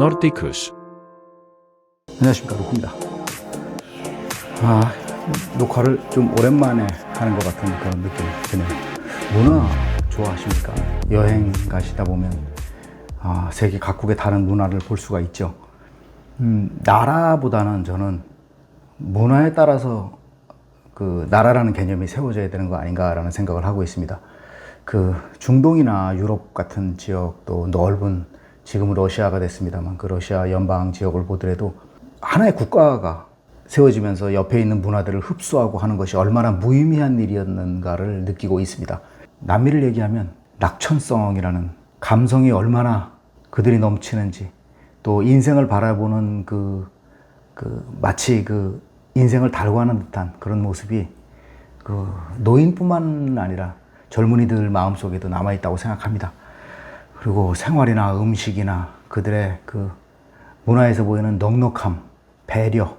Nordicus. 안녕하십니까 루크입니다. 아 녹화를 좀 오랜만에 하는 것 같은 그런 느낌이 드네요. 문화 좋아하십니까? 여행 가시다 보면 아, 세계 각국의 다른 문화를 볼 수가 있죠. 음, 나라보다는 저는 문화에 따라서 그 나라라는 개념이 세워져야 되는 거 아닌가라는 생각을 하고 있습니다. 그 중동이나 유럽 같은 지역 또 넓은 지금 러시아가 됐습니다만 그 러시아 연방 지역을 보더라도 하나의 국가가 세워지면서 옆에 있는 문화들을 흡수하고 하는 것이 얼마나 무의미한 일이었는가를 느끼고 있습니다. 남미를 얘기하면 낙천성이라는 감성이 얼마나 그들이 넘치는지 또 인생을 바라보는 그, 그 마치 그 인생을 달고하는 듯한 그런 모습이 그 노인뿐만 아니라 젊은이들 마음속에도 남아있다고 생각합니다. 그리고 생활이나 음식이나 그들의 그 문화에서 보이는 넉넉함, 배려,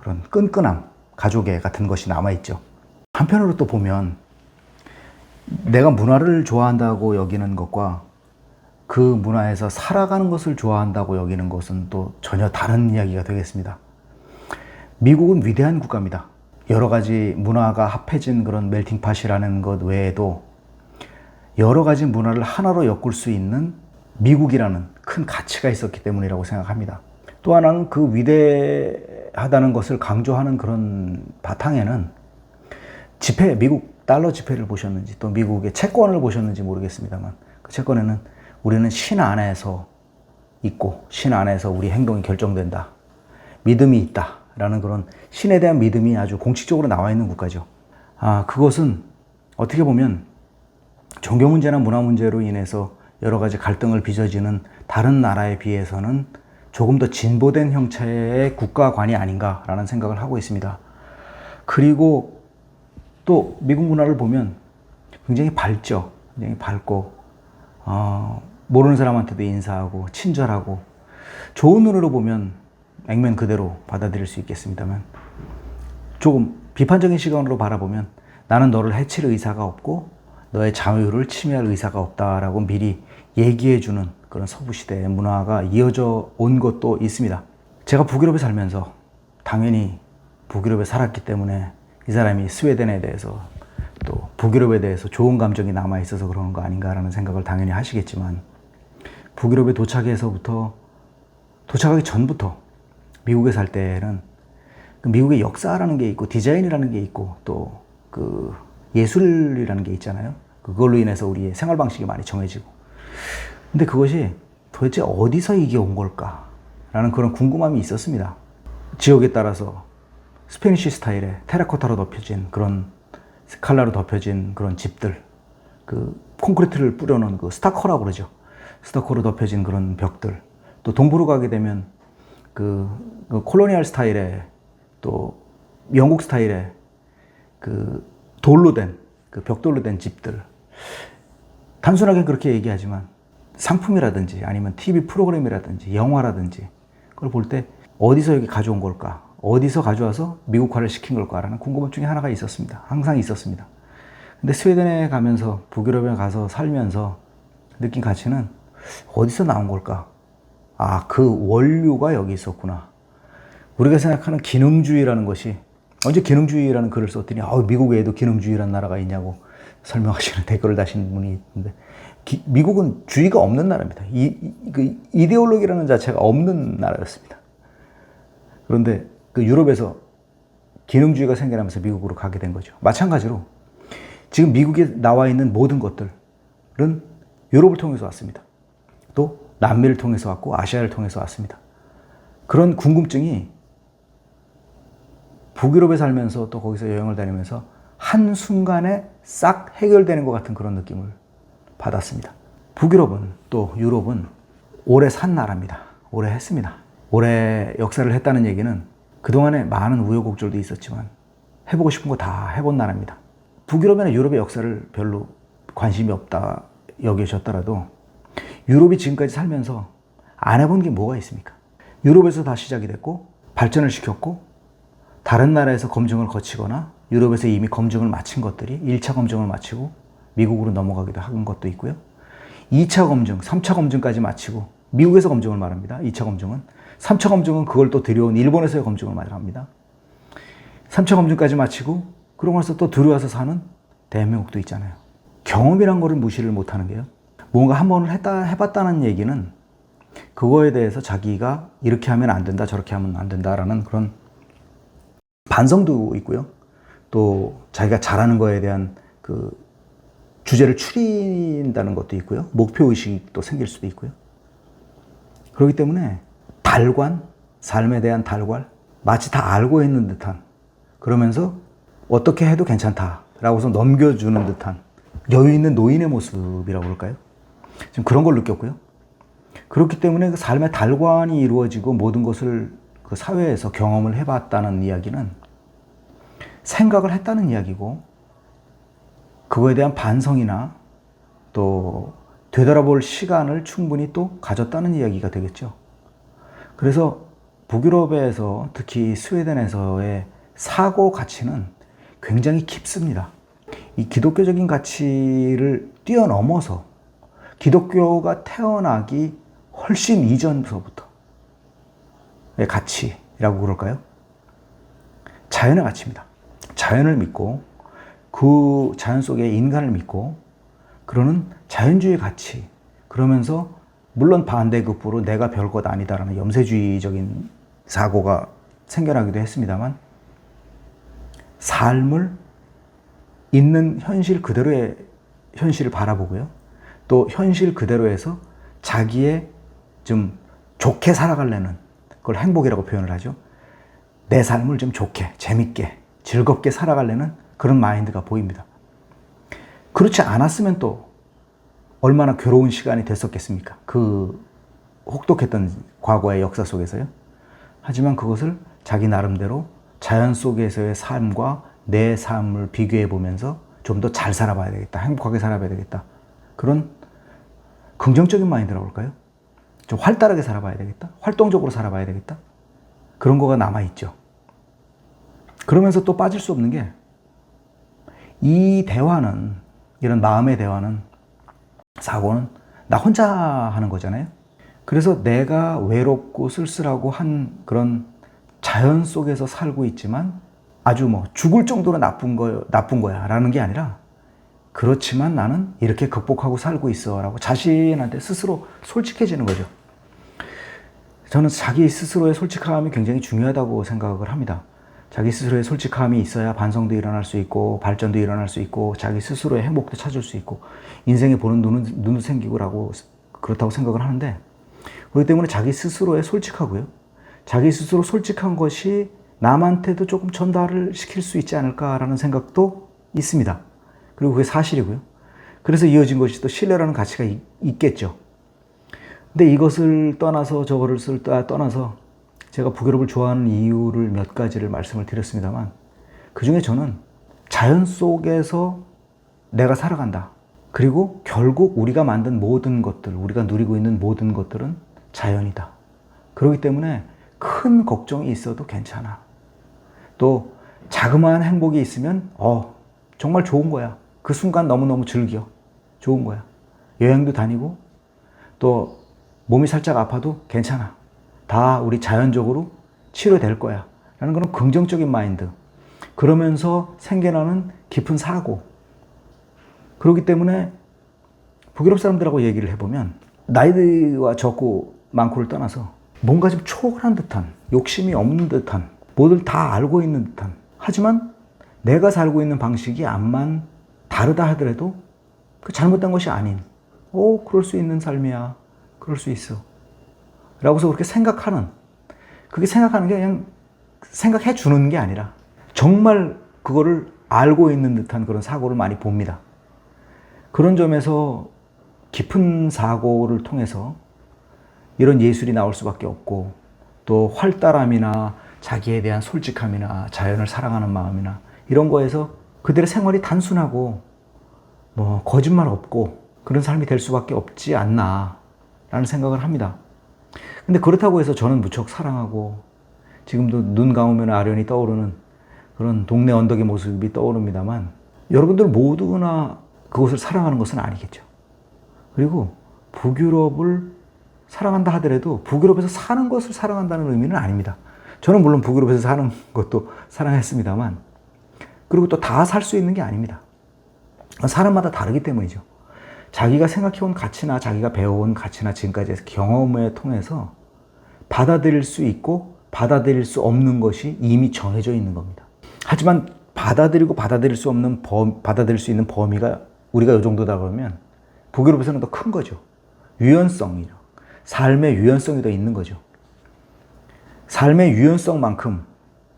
그런 끈끈함, 가족애 같은 것이 남아있죠. 한편으로 또 보면 내가 문화를 좋아한다고 여기는 것과 그 문화에서 살아가는 것을 좋아한다고 여기는 것은 또 전혀 다른 이야기가 되겠습니다. 미국은 위대한 국가입니다. 여러 가지 문화가 합해진 그런 멜팅팟이라는 것 외에도 여러 가지 문화를 하나로 엮을 수 있는 미국이라는 큰 가치가 있었기 때문이라고 생각합니다. 또 하나는 그 위대하다는 것을 강조하는 그런 바탕에는 지폐, 미국 달러 지폐를 보셨는지 또 미국의 채권을 보셨는지 모르겠습니다만 그 채권에는 우리는 신 안에서 있고 신 안에서 우리 행동이 결정된다. 믿음이 있다. 라는 그런 신에 대한 믿음이 아주 공식적으로 나와 있는 국가죠. 아, 그것은 어떻게 보면 종교 문제나 문화 문제로 인해서 여러 가지 갈등을 빚어지는 다른 나라에 비해서는 조금 더 진보된 형태의 국가관이 아닌가라는 생각을 하고 있습니다. 그리고 또 미국 문화를 보면 굉장히 밝죠. 굉장히 밝고 어, 모르는 사람한테도 인사하고 친절하고 좋은 눈으로 보면 액면 그대로 받아들일 수 있겠습니다만 조금 비판적인 시각으로 바라보면 나는 너를 해칠 의사가 없고 너의 자유를 침해할 의사가 없다라고 미리 얘기해주는 그런 서부 시대의 문화가 이어져 온 것도 있습니다. 제가 북유럽에 살면서 당연히 북유럽에 살았기 때문에 이 사람이 스웨덴에 대해서 또 북유럽에 대해서 좋은 감정이 남아 있어서 그러는 거 아닌가라는 생각을 당연히 하시겠지만 북유럽에 도착해서부터 도착하기 전부터 미국에 살 때는 그 미국의 역사라는 게 있고 디자인이라는 게 있고 또그 예술이라는 게 있잖아요. 그걸로 인해서 우리의 생활 방식이 많이 정해지고. 근데 그것이 도대체 어디서 이게 온 걸까라는 그런 궁금함이 있었습니다. 지역에 따라서 스페니쉬 스타일의 테라코타로 덮여진 그런 칼라로 덮여진 그런 집들, 그 콘크리트를 뿌려놓은 그 스타커라고 그러죠. 스타커로 덮여진 그런 벽들. 또 동부로 가게 되면 그, 그 콜로니얼 스타일의 또 영국 스타일의 그 돌로 된, 그 벽돌로 된 집들. 단순하게 그렇게 얘기하지만 상품이라든지 아니면 TV 프로그램이라든지 영화라든지 그걸 볼 때 어디서 여기 가져온 걸까? 어디서 가져와서 미국화를 시킨 걸까라는 궁금증이 하나가 있었습니다. 항상 있었습니다. 근데 스웨덴에 가면서 북유럽에 가서 살면서 느낀 가치는 어디서 나온 걸까? 아, 그 원료가 여기 있었구나. 우리가 생각하는 기능주의라는 것이 언제 기능주의라는 글을 썼더니 아, 미국 외에도 기능주의라는 나라가 있냐고 설명하시는 댓글을 다신 분이 있는데 기, 미국은 주의가 없는 나라입니다. 이, 이, 그 이데올로기라는 자체가 없는 나라였습니다. 그런데 그 유럽에서 기능주의가 생겨나면서 미국으로 가게 된 거죠. 마찬가지로 지금 미국에 나와 있는 모든 것들은 유럽을 통해서 왔습니다. 또 남미를 통해서 왔고 아시아를 통해서 왔습니다. 그런 궁금증이 북유럽에 살면서 또 거기서 여행을 다니면서 한순간에 싹 해결되는 것 같은 그런 느낌을 받았습니다. 북유럽은 또 유럽은 오래 산 나라입니다. 오래 했습니다. 오래 역사를 했다는 얘기는 그동안에 많은 우여곡절도 있었지만 해보고 싶은 거 다 해본 나라입니다. 북유럽이나 유럽의 역사를 별로 관심이 없다 여기셨더라도 유럽이 지금까지 살면서 안 해본 게 뭐가 있습니까? 유럽에서 다 시작이 됐고 발전을 시켰고 다른 나라에서 검증을 거치거나 유럽에서 이미 검증을 마친 것들이 1차 검증을 마치고 미국으로 넘어가기도 한 것도 있고요. 2차 검증, 3차 검증까지 마치고 미국에서 검증을 말합니다. 2차 검증은. 3차 검증은 그걸 또 들여온 일본에서의 검증을 말합니다. 3차 검증까지 마치고 그러고 나서 또 들어와서 사는 대한민국도 있잖아요. 경험이란 거를 무시를 못 하는 게요. 뭔가 한 번을 했다, 해봤다는 얘기는 그거에 대해서 자기가 이렇게 하면 안 된다, 저렇게 하면 안 된다라는 그런 반성도 있고요. 또 자기가 잘하는 거에 대한 그 주제를 추린다는 것도 있고요. 목표 의식도 생길 수도 있고요. 그렇기 때문에 달관, 삶에 대한 달관, 마치 다 알고 있는 듯한 그러면서 어떻게 해도 괜찮다라고서 넘겨주는 듯한 여유 있는 노인의 모습이라고 그럴까요? 지금 그런 걸 느꼈고요. 그렇기 때문에 그 삶의 달관이 이루어지고 모든 것을 그 사회에서 경험을 해봤다는 이야기는 생각을 했다는 이야기고 그거에 대한 반성이나 또 되돌아볼 시간을 충분히 또 가졌다는 이야기가 되겠죠. 그래서 북유럽에서 특히 스웨덴에서의 사고 가치는 굉장히 깊습니다. 이 기독교적인 가치를 뛰어넘어서 기독교가 태어나기 훨씬 이전서부터의 가치라고 그럴까요? 자연의 가치입니다. 자연을 믿고 그 자연 속에 인간을 믿고 그러는 자연주의 가치 그러면서 물론 반대급부로 내가 별 것 아니다라는 염세주의적인 사고가 생겨나기도 했습니다만 삶을 있는 현실 그대로의 현실을 바라보고요. 또 현실 그대로에서 자기의 좀 좋게 살아가려는 그걸 행복이라고 표현을 하죠. 내 삶을 좀 좋게, 재밌게, 즐겁게 살아가려는 그런 마인드가 보입니다. 그렇지 않았으면 또 얼마나 괴로운 시간이 됐었겠습니까? 그 혹독했던 과거의 역사 속에서요. 하지만 그것을 자기 나름대로 자연 속에서의 삶과 내 삶을 비교해 보면서 좀 더 잘 살아봐야 되겠다. 행복하게 살아봐야 되겠다. 그런 긍정적인 마인드라고 할까요? 좀 활달하게 살아봐야 되겠다. 활동적으로 살아봐야 되겠다. 그런 거가 남아있죠. 그러면서 또 빠질 수 없는 게 이 대화는, 이런 마음의 대화는, 사고는 나 혼자 하는 거잖아요. 그래서 내가 외롭고 쓸쓸하고 한 그런 자연 속에서 살고 있지만 아주 뭐 죽을 정도로 나쁜 거 나쁜 거야 라는 게 아니라 그렇지만 나는 이렇게 극복하고 살고 있어 라고 자신한테 스스로 솔직해지는 거죠. 저는 자기 스스로의 솔직함이 굉장히 중요하다고 생각을 합니다. 자기 스스로의 솔직함이 있어야 반성도 일어날 수 있고 발전도 일어날 수 있고 자기 스스로의 행복도 찾을 수 있고 인생에 보는 눈은, 눈도 생기고라고 그렇다고 생각을 하는데 그렇기 때문에 자기 스스로에 솔직하고요. 자기 스스로 솔직한 것이 남한테도 조금 전달을 시킬 수 있지 않을까라는 생각도 있습니다. 그리고 그게 사실이고요. 그래서 이어진 것이 또 신뢰라는 가치가 있, 있겠죠. 근데 이것을 떠나서 저거를 쓸 떠나서 제가 북유럽을 좋아하는 이유를 몇 가지를 말씀을 드렸습니다만 그 중에 저는 자연 속에서 내가 살아간다. 그리고 결국 우리가 만든 모든 것들, 우리가 누리고 있는 모든 것들은 자연이다. 그렇기 때문에 큰 걱정이 있어도 괜찮아. 또 자그마한 행복이 있으면 어 정말 좋은 거야. 그 순간 너무너무 즐겨. 좋은 거야. 여행도 다니고 또 몸이 살짝 아파도 괜찮아. 다 우리 자연적으로 치료될 거야. 라는 그런 긍정적인 마인드. 그러면서 생겨나는 깊은 사고. 그렇기 때문에 북유럽 사람들하고 얘기를 해보면 나이와 적고 많고를 떠나서 뭔가 좀 초월한 듯한 욕심이 없는 듯한 뭐들 다 알고 있는 듯한 하지만 내가 살고 있는 방식이 암만 다르다 하더라도 그 잘못된 것이 아닌 오 그럴 수 있는 삶이야 그럴 수 있어 라고서 그렇게 생각하는 그게 생각하는 게 그냥 생각해 주는 게 아니라 정말 그거를 알고 있는 듯한 그런 사고를 많이 봅니다. 그런 점에서 깊은 사고를 통해서 이런 예술이 나올 수밖에 없고 또 활달함이나 자기에 대한 솔직함이나 자연을 사랑하는 마음이나 이런 거에서 그들의 생활이 단순하고 뭐 거짓말 없고 그런 삶이 될 수밖에 없지 않나 라는 생각을 합니다. 근데 그렇다고 해서 저는 무척 사랑하고 지금도 눈 감으면 아련히 떠오르는 그런 동네 언덕의 모습이 떠오릅니다만 여러분들 모두나 그것을 사랑하는 것은 아니겠죠. 그리고 북유럽을 사랑한다 하더라도 북유럽에서 사는 것을 사랑한다는 의미는 아닙니다. 저는 물론 북유럽에서 사는 것도 사랑했습니다만, 그리고 또 다 살 수 있는 게 아닙니다. 사람마다 다르기 때문이죠. 자기가 생각해온 가치나 자기가 배워온 가치나 지금까지의 경험을 통해서 받아들일 수 있고 받아들일 수 없는 것이 이미 정해져 있는 겁니다. 하지만 받아들이고 받아들일 수 없는 범, 받아들일 수 있는 범위가 우리가 이 정도다 그러면 북유럽에서는 더 큰 거죠. 유연성이죠. 삶의 유연성이 더 있는 거죠. 삶의 유연성만큼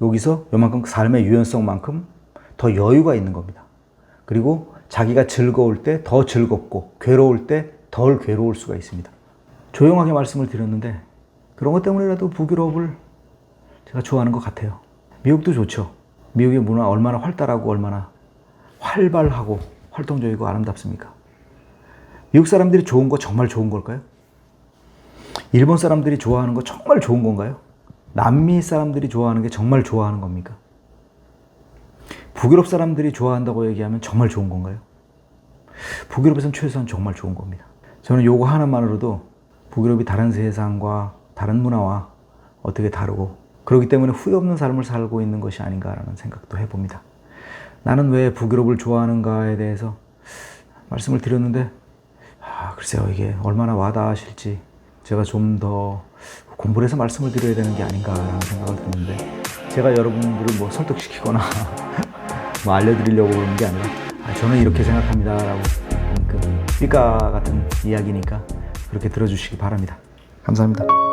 여기서 요만큼 삶의 유연성만큼 더 여유가 있는 겁니다. 그리고 자기가 즐거울 때 더 즐겁고 괴로울 때 덜 괴로울 수가 있습니다. 조용하게 말씀을 드렸는데 그런 것 때문이라도 북유럽을 제가 좋아하는 것 같아요. 미국도 좋죠. 미국의 문화 얼마나 활달하고 얼마나 활발하고 활동적이고 아름답습니까? 미국 사람들이 좋은 거 정말 좋은 걸까요? 일본 사람들이 좋아하는 거 정말 좋은 건가요? 남미 사람들이 좋아하는 게 정말 좋아하는 겁니까? 북유럽 사람들이 좋아한다고 얘기하면 정말 좋은 건가요? 북유럽에서는 최소한 정말 좋은 겁니다. 저는 요거 하나만으로도 북유럽이 다른 세상과 다른 문화와 어떻게 다르고 그렇기 때문에 후회 없는 삶을 살고 있는 것이 아닌가라는 생각도 해봅니다. 나는 왜 북유럽을 좋아하는가에 대해서 말씀을 드렸는데 아, 글쎄요 이게 얼마나 와닿으실지 제가 좀 더 공부를 해서 말씀을 드려야 되는 게 아닌가라는 생각을 드는데 제가 여러분들을 뭐 설득시키거나 뭐 알려드리려고 그러는 게 아니라 아, 저는 이렇게 생각합니다라고 그 삐까 같은 이야기니까 그렇게 들어주시기 바랍니다. 감사합니다.